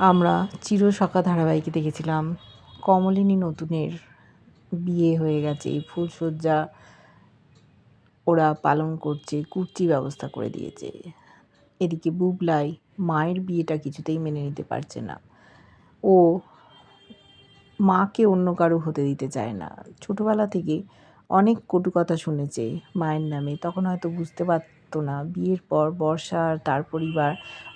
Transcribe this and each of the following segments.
আমরা চিরসখা ধারাবাহিকে দেখেছিলাম কমলিনী নতুনের বিয়ে হয়ে গেছে ফুলশয্যা ওরা পালন করছে কুর্চি ব্যবস্থা করে দিয়েছে। এদিকে বুবলাই মায়ের বিয়েটা কিছুতেই মেনে নিতে পারছে না। ও মাকে অন্য কারও হতে দিতে চায় না। ছোটোবেলা থেকে অনেক কটু কথা শুনেছে মায়ের নামে, তখন হয়তো বুঝতে পারতো না। বিয়ের পর বর্ষা আর তার পরিবার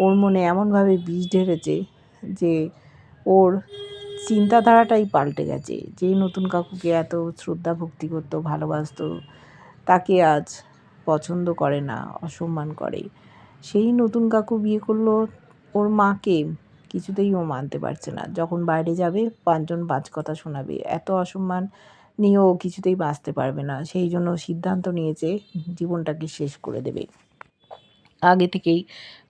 ওর মনে এমনভাবে বিষ ঢেলেছে যে ওর চিন্তাধারাটাই পাল্টে গেছে। যে নতুন কাকুকে এত শ্রদ্ধা ভক্তি করতো, ভালোবাসতো, তাকে আজ পছন্দ করে না, অসম্মান করে। সেই নতুন কাকু বিয়ে করল ওর মাকে, কিছুতেই ও মানতে পারছে না। যখন বাইরে যাবে, পাঁচজন পাঁচ কথা শোনাবে। এত অসম্মান নিয়ে ও কিছুতেই বাঁচতে পারবে না। সেই জন্য সিদ্ধান্ত নিয়েছে, জীবনটাকে শেষ করে দেবে। আগে থেকেই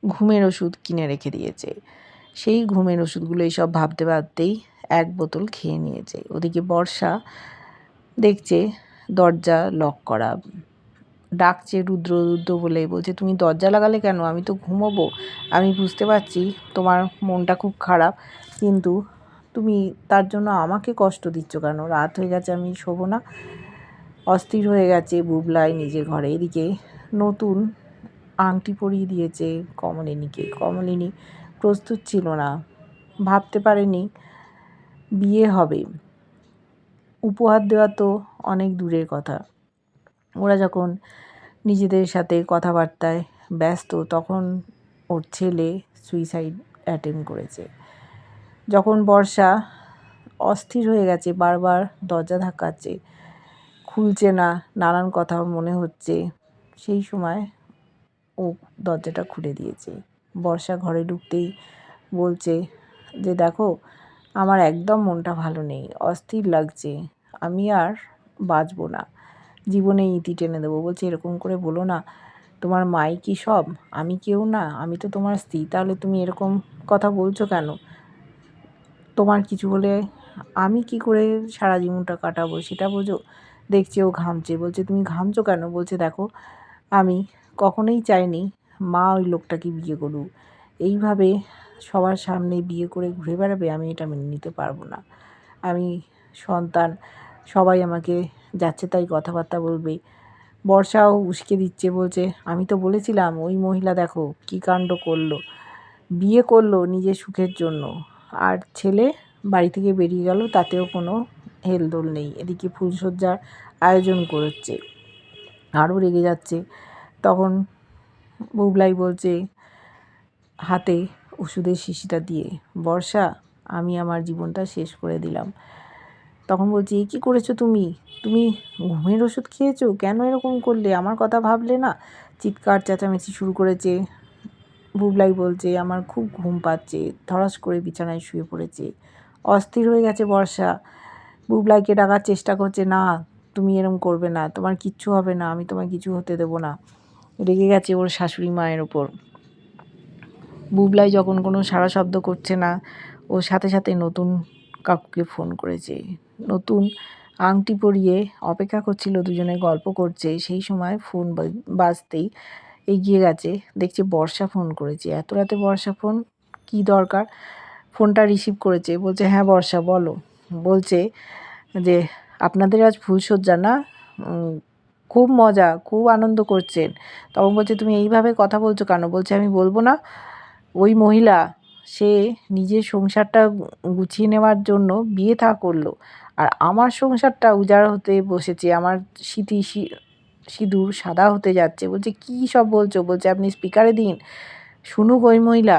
ঘুমের ওষুধ কিনে রেখে দিয়েছে। সেই ঘুমের ওষুধগুলো এইসব ভাবতে ভাবতেই এক বোতল খেয়ে নিয়েছে ওদিকে বর্ষা দেখছে দরজা লক করা। ডাকছে রুদ্র রুদ্র বলে, বলছে, তুমি দরজা লাগালে কেন? আমি তো ঘুমোবো। আমি বুঝতে পারছি তোমার মনটা খুব খারাপ, কিন্তু তুমি তার জন্য আমাকে কষ্ট দিচ্ছ কেন? রাত হয়ে গেছে, আমি শোবো না। অস্থির হয়ে গেছে বুবলাই নিজের ঘরে। এদিকে নতুন আংটি পরিয়ে দিয়েছে কমলিনীকে। কমলিনী প্রস্তুত ছিল না। ভাবতে পারেনি বিয়ে হবে। উপহার দেওয়া তো অনেক দূরের কথা। ওরা যখন নিজেদের সাথে কথাবার্তায় ব্যস্ত, তখন ওর ছেলে সুইসাইড অ্যাটেম্প করেছে। যখন বর্ষা অস্থির হয়ে গেছে, বারবার দরজা ধাক্কাচ্ছে, খুলছে না, নানান কথা মনে হচ্ছে, সেই সময় ও দরজাটা খুলে দিয়েছে। বর্ষা ঘরে ঢুকতেই বলছে যে, দেখো, আমার একদম মনটা ভালো নেই, অস্থির লাগছে, আমি আর বাঁচবো না। জীবনে ইতি টেনে দেবো। বলছে, এরকম করে বলো না, তোমার মাই কি সব? আমি কেউ না, আমি তো তোমার স্ত্রী, তাহলে তুমি এরকম কথা বলছো কেন? তোমার কিছু হলে আমি কি করে সারা জীবনটা কাটাবো? সেটা বোঝো। দেখছি ও ঘামছে। বলছে, তুমি ঘামছো কেন? বলছে, দেখো, আমি কখনোই চাইনি মা ওই লোকটাকে বিয়ে করুক। এইভাবে সবার সামনে বিয়ে করে ঘুরে বেড়াবে, আমি এটা মেনে নিতে পারব না। আমি সন্তান, সবাই আমাকে যাচ্ছে তাই কথাবার্তা বলবে। বর্ষাও উস্কে দিচ্ছে, বলছে, আমি তো বলেছিলাম, ওই মহিলা দেখো কী কাণ্ড করল। বিয়ে করল নিজের সুখের জন্য। আর ছেলে বাড়ি থেকে বেরিয়ে গেল, তাতেও কোনো হেলদোল নেই। এদিকে ফুলসজ্জার আয়োজন করছে। আরও রেগে যাচ্ছে। তখন বুবলাই বলছে, হাতে ওষুধের শিশিটা দিয়ে, বর্ষা, আমি আমার জীবনটা শেষ করে দিলাম। তখন বলছি কী করেছ তুমি? তুমি ঘুমের ওষুধ খেয়েছো? কেন এরকম করলে? আমার কথা ভাবলে না? চিৎকার চেঁচামেচি শুরু করেছে। বুবলাই বলছে, আমার খুব ঘুম পাচ্ছে, ধরাস করে বিছানায় শুয়ে পড়েছে। অস্থির হয়ে গেছে বর্ষা। বুবলাইকে ডাকার চেষ্টা করছে, না, তুমি এরম করবে না, তোমার কিচ্ছু হবে না, আমি তোমায় কিছু হতে দেবো না। রেগে গেছে ওর শাশুড়ি মায়ের ওপর। বুবলাই যখন কোনো সারা শব্দ করছে না, ও সাথে সাথে নতুন কাকুকে ফোন করেছে। নতুন আংটি পরিয়ে অপেক্ষা করছিল, দুজনে গল্প করছে। সেই সময় ফোন বাজতেই এগিয়ে গেছে, দেখছে বর্ষা ফোন করেছে। এত রাতে বর্ষা ফোন কি দরকার? ফোনটা রিসিভ করেছে। বলছে হ্যাঁ বর্ষা, বলো। বলছে যে, আপনাদের আজ ফুলসজ্জা না? খুব মজা, খুব আনন্দ করছেন। তখন বলছে, তুমি এইভাবে কথা বলছো কেন? বলছে, আমি বলব না, ওই মহিলা, সে নিজের সংসারটা গুছিয়ে নেওয়ার জন্য বিয়ে থা করল। আর আমার সংসারটা উজাড় হতে বসেছে, আমার স্মৃতি সিঁদুর সাদা হতে যাচ্ছে। বলছে, কী সব বলছো? বলছে, আপনি স্পিকারে দিন। শুনুক ওই মহিলা।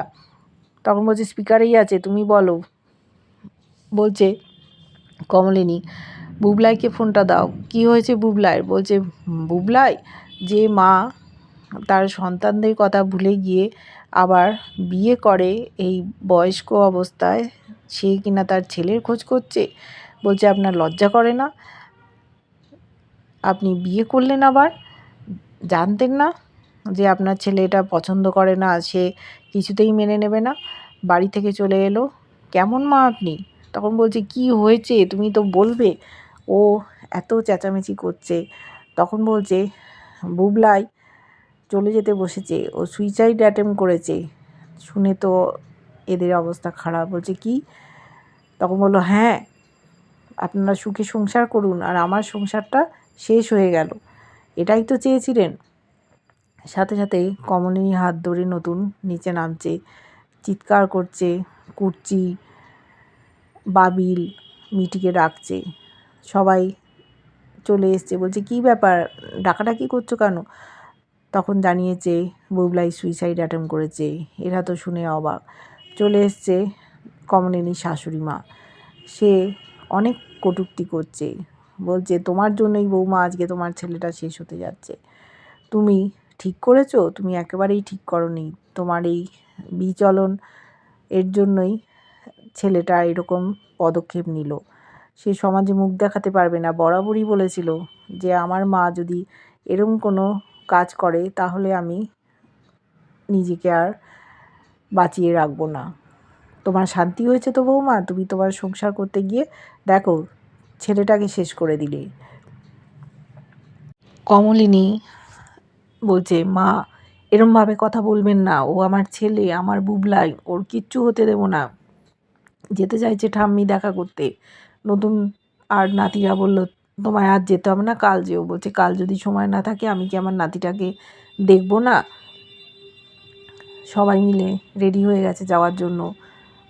তখন বলছে স্পিকারেই আছে, তুমি বলো। বলছে, কমলিনী বুবলাইকে ফোনটা দাও। কি হয়েছে বুবলাইয়ের বলছে, বুবলাই, যে মা তার সন্তানদের কথা ভুলে গিয়ে আবার বিয়ে করে এই বয়স্ক অবস্থায়, সে কিনা তার ছেলের খোঁজ করছে? বলছে, আপনার লজ্জা করে না? আপনি বিয়ে করলেন আবার? জানতেন না যে আপনার ছেলে এটা পছন্দ করে না, সে কিছুতেই মেনে নেবে না। বাড়ি থেকে চলে এলো, কেমন মা আপনি? তখন বলছে, কি হয়েছে? তুমি তো বলবে। ও এত চেঁচামেচি করছে। তখন বলছে, বুবলাই, চলে যেতে বসেছে। ও সুইসাইড অ্যাটেম্প করেছে। শুনে তো এদের অবস্থা খারাপ। বলছে, কি? তখন বলল হ্যাঁ আপনারা সুখে সংসার করুন আর আমার সংসারটা শেষ হয়ে গেল। এটাই তো চেয়েছিলেন। সাথে সাথে কমলিনী হাত ধরে নতুন নিচে নামছে। চিৎকার করছে কুর্চি বাবিল, মিটিকে ডাকছে। সবাই চলে এসছে। বলছে, কি ব্যাপার? ডাকাডাকি করছ কেন? তখন জানিয়েছে, বুবলাই সুইসাইড অ্যাটেম্প করেছে। এরা তো শুনে অবাক। চলে এসছে কমলিনীর শাশুড়ি মা। সে অনেক কটূক্তি করছে। বলছে, তোমার জন্যই বৌমা, আজকে তোমার ছেলেটা শেষ হতে যাচ্ছে। তুমি ঠিক করেছ? তুমি একেবারেই ঠিক করনি। তোমার এই বিচলন এর জন্যই ছেলেটা এরকম পদক্ষেপ নিল। সে সমাজে মুখ দেখাতে পারবে না। বরাবরই বলেছিল যে, আমার মা যদি এরকম কোনো কাজ করে, তাহলে আমি নিজেকে আর বাঁচিয়ে রাখব না। তোমার শান্তি হয়েছে তো বৌমা? তুমি তোমার সংসার করতে গিয়ে দেখো, ছেলেটাকে শেষ করে দিলে। কমলিনী বলছে, মা, এরমভাবে কথা বলবেন না। ও আমার ছেলে, আমার বুবলাই। ওর কিচ্ছু হতে দেবো না। যেতে চাইছে ঠাম্মি দেখা করতে। নতুন আর নাতিরা বলল, তোমায় আজ যেতে হবে না, কাল যেও। বলছে, কাল যদি সময় না থাকে, আমি কি আমার নাতিটাকে দেখব না? সবাই মিলে রেডি হয়ে গেছে যাওয়ার জন্য।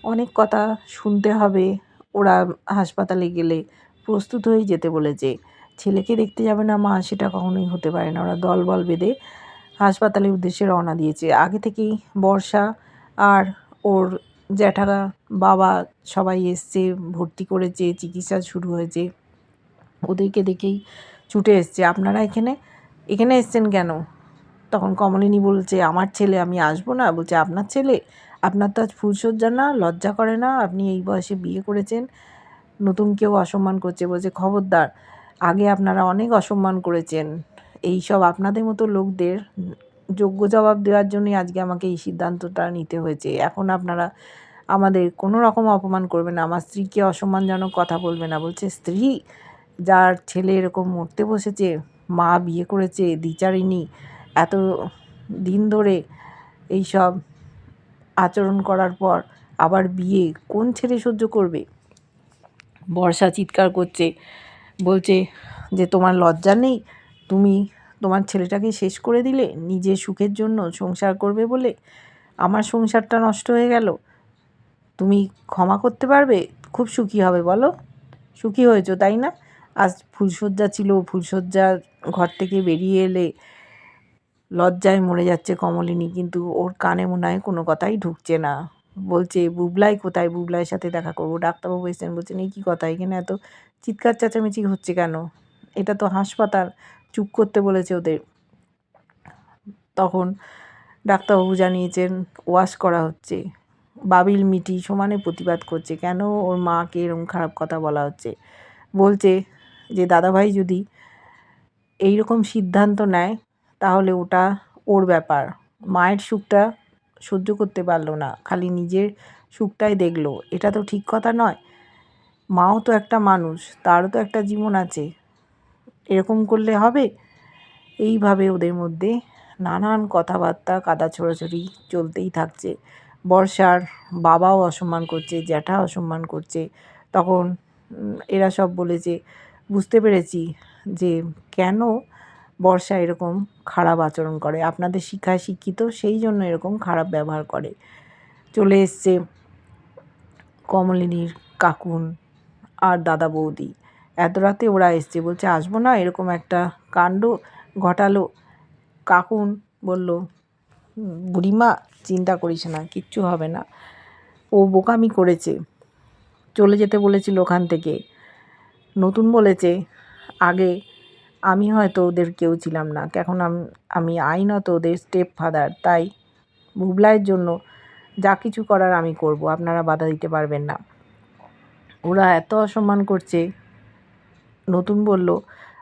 অনেক কথা শুনতে হবে, ওরা হাসপাতালে গেলে প্রস্তুত হয়ে যেতে বলেছে। ছেলেকে দেখতে যাবে না মা, সেটা কখনোই হতে পারে না। ওরা দল বল বেঁধে হাসপাতালের উদ্দেশ্যে রওনা দিয়েছে। আগে থেকেই বর্ষা আর ওর জ্যাঠারা বাবা সবাই এসছে, ভর্তি করেছে, চিকিৎসা শুরু হয়েছে। ওদেরকে দেখেই ছুটে এসছে। আপনারা এখানে এখানে এসছেন কেন? তখন কমলিনী বলছে, আমার ছেলে, আমি আসব না? বলছে, আপনার ছেলে? আপনার তো আজ ফুলসজ্জা না, লজ্জা করে না? আপনি এই বয়সে বিয়ে করেছেন? নতুন কেউ অসম্মান করছে? বলছে, খবরদার, আগে আপনারা অনেক অসম্মান করেছেন। এই সব আপনাদের মতো লোকদের যোগ্য জবাব দেওয়ার জন্যই আজকে আমাকে এই সিদ্ধান্তটা নিতে হয়েছে। এখন আপনারা আমাদের কোনো রকম অপমান করবে না। আমার স্ত্রীকে অসম্মানজনক কথা বলবে না। বলছে, স্ত্রী, যার ছেলে এরকম মরতে বসেছে, মা বিয়ে করেছে, দ্বিচারিণী, এত দিন ধরে এই সব আচরণ করার পর আবার বিয়ে কোন ছেলে সহ্য করবে? বর্ষা চিৎকার করছে। বলছে যে, তোমার লজ্জা নেই? তুমি তোমার ছেলেটাকে শেষ করে দিলে নিজের সুখের জন্য সংসার করবে বলে আমার সংসারটা নষ্ট হয়ে গেল। তুমি ক্ষমা করতে পারবে, খুব সুখী হবে বলো। সুখী হয়েছো, তাই না? আজ ফুলশয্যা ছিল ফুলশয্যার ঘর থেকে বেরিয়ে এলে লজ্জায় মরে যাচ্ছে কমলিনী, কিন্তু ওর কানে মনে হয় কোনো কথাই ঢুকছে না। বলছে, বুবলাই কোথায়? বুবলাইয়ের সাথে দেখা করব। ডাক্তারবাবু এসেছেন, বলছেন এই কী কথা? এখানে এত চিৎকার, চেঁচামেচি হচ্ছে কেন? এটা তো হাসপাতাল চুপ করতে বলেছে ওদের। তখন ডাক্তারবাবু জানিয়েছেন, ওয়াশ করা হচ্ছে। বাবিল মিটি সমানে প্রতিবাদ করছে। কেন ওর মাকে এরকম খারাপ কথা বলা হচ্ছে? বলছে যে, দাদাভাই যদি এই রকম সিদ্ধান্ত নেয়, তাহলে ওটা ওর ব্যাপার। মায়ের সুখটা সহ্য করতে পারল না। খালি নিজের সুখটাই দেখল। এটা তো ঠিক কথা নয়। মাও তো একটা মানুষ, তারও তো একটা জীবন আছে। এরকম করলে হবে? এইভাবে ওদের মধ্যে নানান কথাবার্তা কাদা ছোড়াছড়ি চলতেই থাকছে। বর্ষার বাবাও অসম্মান করছে জ্যাঠা অসম্মান করছে। তখন এরা সব বলেছে বুঝতে পেরেছি যে কেন বর্ষা এরকম খারাপ আচরণ করে। আপনাদের শিক্ষায় শিক্ষিত, সেই জন্য এরকম খারাপ ব্যবহার করে। চলে এসছে কমলিনীর কাকুন আর দাদা বৌদি। এত রাতে ওরা এসছে। বলছে, আসব না? এরকম একটা কাণ্ড ঘটালো। কাকুন বলল, বুড়িমা, চিন্তা করিস না, কিচ্ছু হবে না। ও বোকামি করেছে। চলে যেতে বলেছিল ওখান থেকে। নতুন বলেছে, আগে আমি হয়তো ওদের কেউ ছিলাম না। এখন আমি আইনত ওদের স্টেপ ফাদার তাই বুবলাইয়ের জন্য যা কিছু করার আমি করব। আপনারা বাধা দিতে পারবেন না। ওরা এত অসম্মান করছে। নতুন বলল,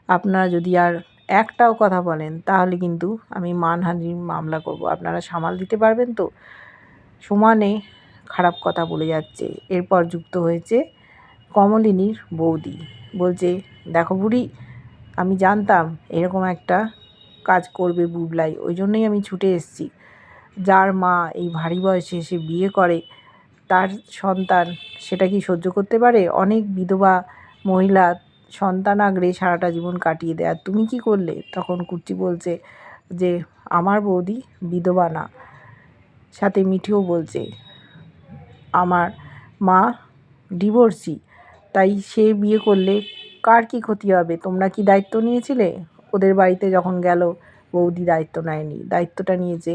আপনারা যদি আর একটাও কথা বলেন, তাহলে কিন্তু আমি মানহানির মামলা করব। আপনারা সামাল দিতে পারবেন তো? সমানে খারাপ কথা বলে যাচ্ছে। এরপর যুক্ত হয়েছে কমলিনীর বৌদি। বলছে, দেখো বুড়ি, আমি জানতাম এরকম একটা কাজ করবে বুবলাই, ওই জন্যই আমি ছুটে এসেছি। যার মা এই ভারী বয়সে এসে বিয়ে করে, তার সন্তান সেটা কি সহ্য করতে পারে? অনেক বিধবা মহিলা সন্তান আগড়ে সারাটা জীবন কাটিয়ে দেয়। আর তুমি কি করলে? তখন কুর্চি বলছে যে, আমার বৌদি বিধবা না। সাথে মিঠিও বলছে, আমার মা ডিভোর্সি, তাই সে বিয়ে করলে কার কি ক্ষতি হবে? তোমরা কি দায়িত্ব নিয়েছিলে? ওদের বাড়িতে যখন গেল, বৌদি দায়িত্ব নেয়নি। দায়িত্বটা নিয়েছে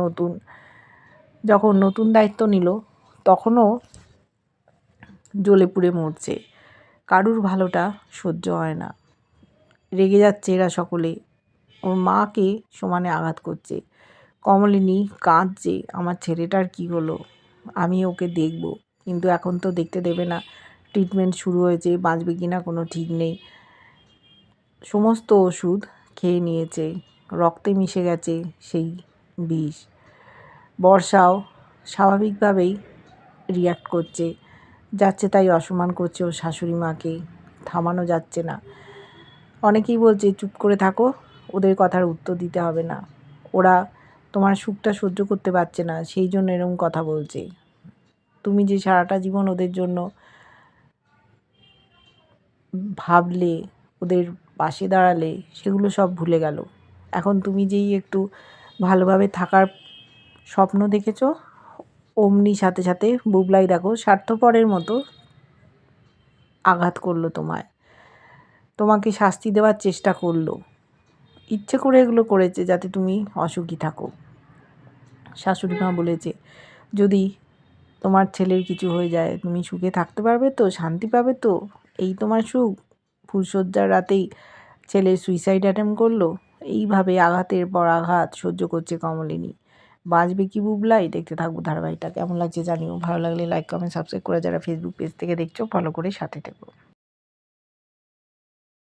নতুন, যখন নতুন দায়িত্ব নিল, তখনও জ্বলে পুড়ে মরছে। কারুর ভালোটা সহ্য হয় না। রেগে যাচ্ছে এরা সকলে। ওর মাকে সমানে আঘাত করছে। কমলিনী কাঁদছে, আমার ছেলেটার কি হলো? আমি ওকে দেখব। কিন্তু এখন তো দেখতে দেবে না। ট্রিটমেন্ট শুরু হয়েছে, বাঁচবে কি না কোনো ঠিক নেই। সমস্ত ওষুধ খেয়ে নিয়েছে। রক্তে মিশে গেছে সেই বিষ। বর্ষাও স্বাভাবিকভাবেই রিয়াক্ট করছে। যাচ্ছে তাই অসম্মান করছে ওর শাশুড়ি মাকে। থামানো যাচ্ছে না। অনেকেই বলছে, চুপ করে থাকো, ওদের কথার উত্তর দিতে হবে না। ওরা তোমার সুখটা সহ্য করতে পারছে না, সেই জন্য এরকম কথা বলছে। তুমি যে সারাটা জীবন ওদের জন্য ভাবলে, ওদের পাশে দাঁড়ালে, সেগুলো সব ভুলে গেল। এখন তুমি যেই একটু ভালোভাবে থাকার স্বপ্ন দেখেছ অমনি সাথে সাথে বুবলাই দেখো স্বার্থপরের মতো আঘাত করল তোমায়। তোমাকে শাস্তি দেওয়ার চেষ্টা করল। ইচ্ছে করে এগুলো করেছে যাতে তুমি অসুখী থাকো। শাশুড়ি মা বলেছে, যদি তোমার ছেলের কিছু হয়ে যায়, তুমি সুখে থাকতে পারবে তো, শান্তি পাবে তো? এই তোমার সুখ। ফুলশয্যার রাতেই ছেলে সুইসাইড অ্যাটেম্প করল। এইভাবে আঘাতের পর আঘাত সহ্য করছে কমলিনী। বাঁচবে কি বুবলাই? দেখতে থাকব ধারাবাহিকটা। কেমন লাগছে জানিও। ভালো লাগলে লাইক কমেন্ট সাবস্ক্রাইব করে যারা ফেসবুক পেজ থেকে দেখছ ফলো করে সাথে থেকো।